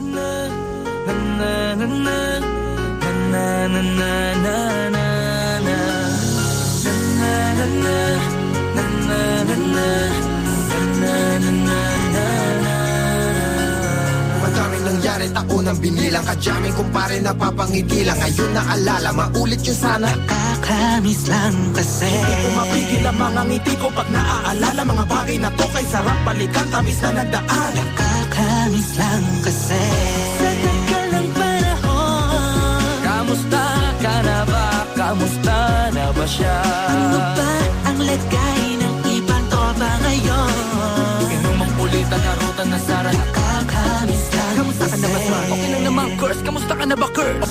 na na na na nangyari taunang binilang. Kadyaming kumpare napapangiti lang Ngayon naalala maulit yun sana. Kakamiss lang kasi. Hindi ko mapigil ang mga ngiti ko pag naaalala. Mga bagay na to kay sarap balikan Tamis na nagdaan. Kakamiss lang kasi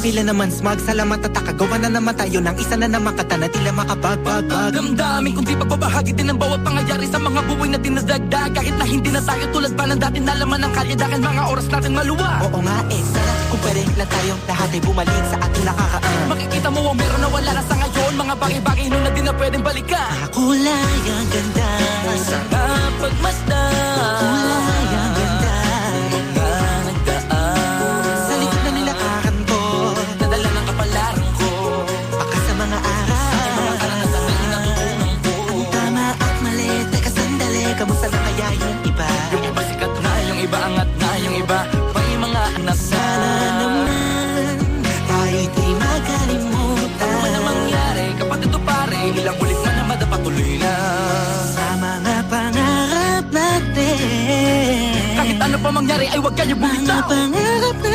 lang naman smag, salamat at takagawa na naman tayo ng isa na naman kata na tila makabagbag Damdamin kung di pagbabahagi din ang bawat pangyayari sa mga buhay na dinadagdag. Kahit na hindi na tayo tulad pa ng dati nalaman ng kalye Dahil mga oras natin maluwa Oo nga eh, sana kung pwede lang tayong lahat ay bumalik sa ating nakakaan Makikita mo ang meron na wala na sa ngayon Mga bagay-bagay nun na di na pwedeng balikan. Kulay ang ganda. Sarap pagmasdan Sana naman Tayo'y di makalimutan. Ano ang mangyari kapag ito pare Ilang ulit man na madapatuloy na. Sa mga pangarap natin. Kahit ano pa mangyari ay huwag kayo Mga bumitaw pangarap natin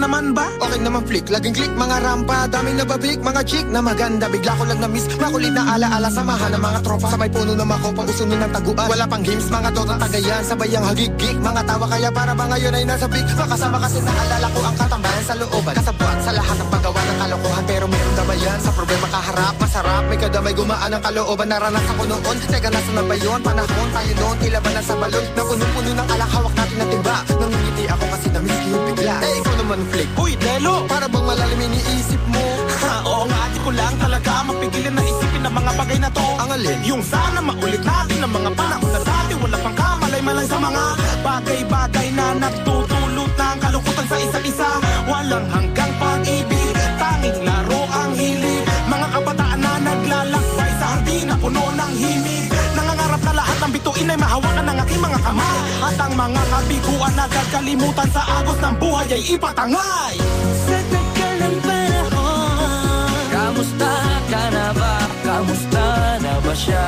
naman ba? Okay naman flick, laging click mga rampa. Daming nababik, mga chick na maganda. Bigla ko lang na-miss, makulit na alaala Samahan ng mga tropa. Sa may puno na makopa Usuno ng taguan, wala pang games Mga dota tagayan, sabay ang hagigik Mga tawa. Kaya para ba ngayon ay nasa big Makasama kasi naalala ko ang katambayan sa looban. Kasabwat sa lahat ng paggawa ng kalokohan. Pero meron damayan, sa problema kaharap Masarap, may kadamay gumaan ang kalooban. Naranasan ko noon, teka nasa na ba yun? Panahon tayo noon, tila ba nasa balon? Na punong-puno ng Flick Uy, Delo! para bang malalim iniisip mo? Ha, oo nga, di ko lang talaga mapigilin na isipin ang mga bagay na to. Ang alin? Yung sana maulit natin ang mga panahon na dati Wala pang kamalay man lang sa mga bagay-bagay na nagtutulot ng kalukutan sa isa't isa. Walang hanggang pag-ibig, tanging laro ang hilig. Mga kabataan na naglalakbay sa hardin na puno ng himig. Nangangarap na lahat ng bituin ay mahawakan At ang mga kabiguan na kalimutan sa agos ng buhay ay ipatangay Sa tagal ng panahon Kamusta ka na ba? Kamusta na ba siya?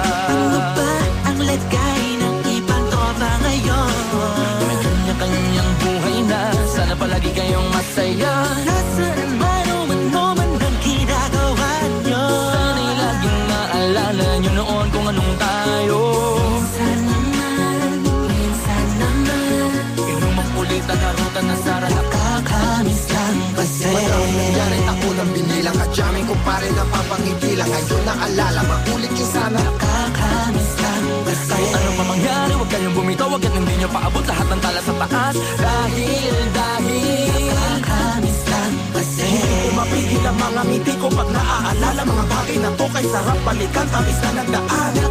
Kadyaming kumpare napapangiti lang. Ngayon naalala maulit yung sana. Nakakamiss lang kasi Kahit ano pa mangyari, huwag kayong bumitaw Huwag hindi nyo paabot lahat ng tala sa taas. Dahil, dahil Nakakamiss lang kasi Hindi ko mapigil ang mga ngiti ko pag naaalala Mga bagay na to kay sarap balikan Tamis na nagdaan